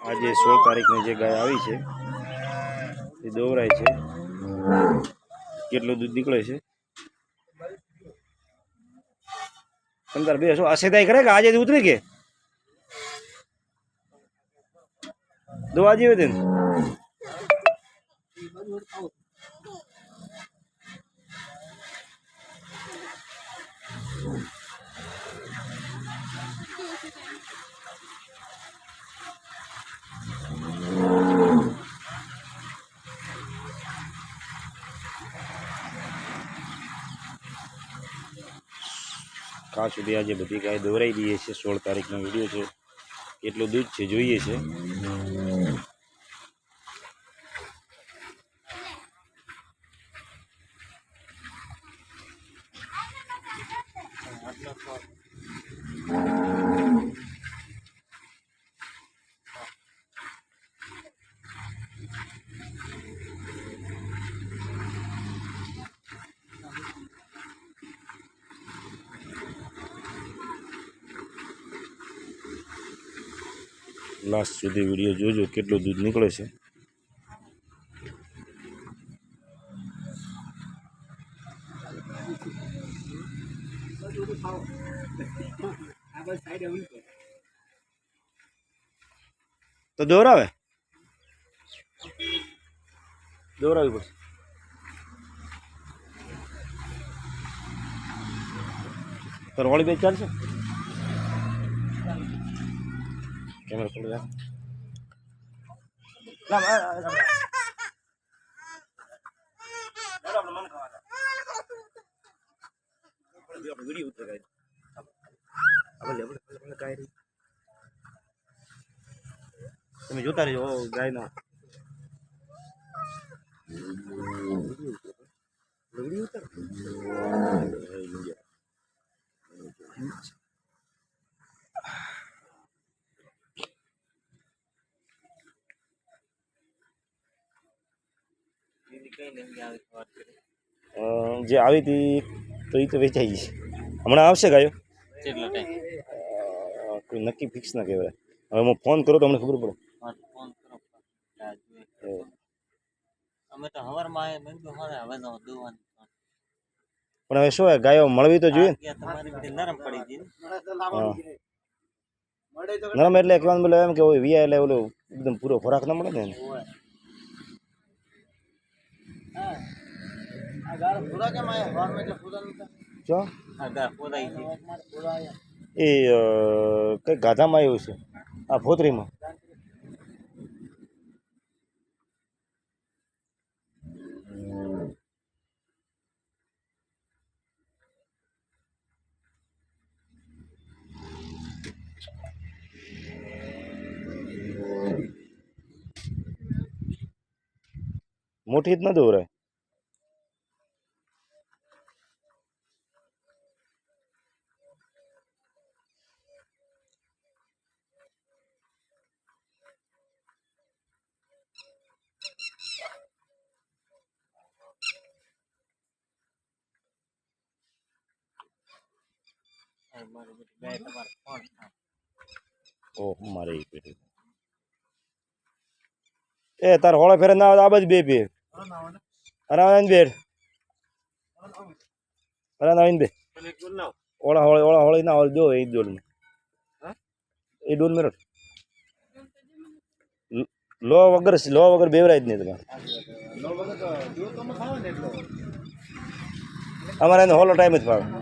આજે સોળ તારીખની જે ગાય આવી છે, એ દોવરાય છે. કેટલું દૂધ નીકળે છે? પંદર બે શું અસેદાઈ કરે કે આજે ઉતરી કે? દો આજે હોય તેને કાં સુધી આજે બધી ગાય દોરાઈ દઈએ છે સોળ તારીખનો વિડીયો છે કેટલું દૂધ છે જોઈએ છે લાસ્ટ સુધી વિડીયો જોજો કેટલું દૂધ નીકળે છે તો દોરાવે દોરાવી પડશે તો રોળી બે ચાલશે ઉતરે ગાય. આપણે લે, આપણે, આપણે ગાય રહી. તમે જોતા રહેજો ઓ, ગાયનો વિડીયો ઉતરે જે આવી હતી તો એ તો વેચાઈ ગઈ. હમણાં આવશે ગાયો? કેટલો ટાઈમ કોઈ નક્કી ફિક્સ ના કહેવાય. હવે હું ફોન કરો તો અમને ખબર પડે. ફોન કરો. અમે તો હવારમાં હવે દોવાનું પણ હવે શું ગાયો મળવી તો જોઈએ નરમ પડી એટલે કહેવાનું બોલે એમ કે વિયા એટલે ઓલું એકદમ પૂરો ખોરાક ના મળે ને. જો એ કઈ ગાધામાં આવ્યું છે? આ ફોતરીમાં? મોટી જ ન દોરાય આ મારી બધી ગાય તમારે ફોન થાય ઓહ મારે એ પેટી એ તાર હોળે ફેરે ના આવે તો આ બાજુ બે બે અરે આવીને બેડ અરે આવીને બે ઓળા હોળે ઓળા હોળી ના હોળી દો એ ડોલ એ ડોલ મેરો લો વગર લો વગર બેવરાય જ નહીં તમારે અમારે એને હોલો ટાઈમ જ ફાવે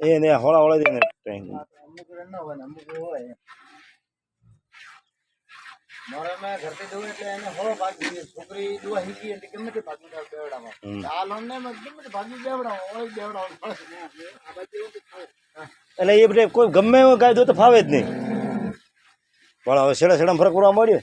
એ ને હોળા હોળા દે ને ટાઈમ. મારે મેં ઘરથી દઉં એટલે એને હોળો ભાગી દઈએ. છોકરી દુઆ શીખી એટલે ગમે તે ભાગી જાય બેવડામાં. આ ગમે તે ભાગી બેવડાવો. એટલે એ બધે કોઈ ગમે એવો ગાય દો તો ફાવે જ નહીં. પણ હવે છેડા છેડા ફરક કરવા મળ્યો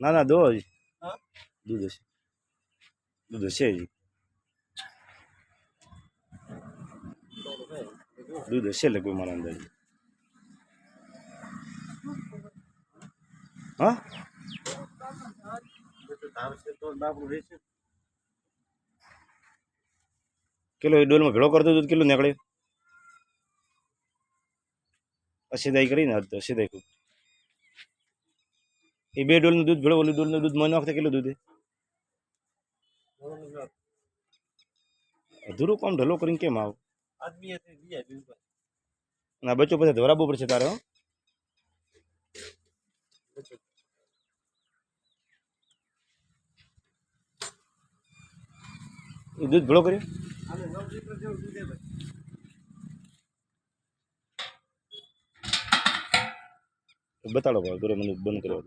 ના ના દો હજી. હા? દૂધ હશે દૂધ હશે હજી. દૂધ હશે લગભગ મારા અંદાજે હા? કિલો એ ડોલમાં ભેળો કરતો દૂધ કેટલું નીકળે અસીદાઈ કરીને હાથ તો અસીદાઈ ખૂબ. એ બે ડોલનું દૂધ ભેળો ઓલું ડોલનું દૂધ મને વખતે કેટલું દૂધ છે અધૂરું કામ ઢલો કરીને કેમ આવ આદમી હતી બીજા બીજું અને આ બચ્ચો પછી ધોરાવવું પડશે તારે હો એ દૂધ ભેળો કર્યો બતાડો ભાવ દોરે મને બંધ કર્યો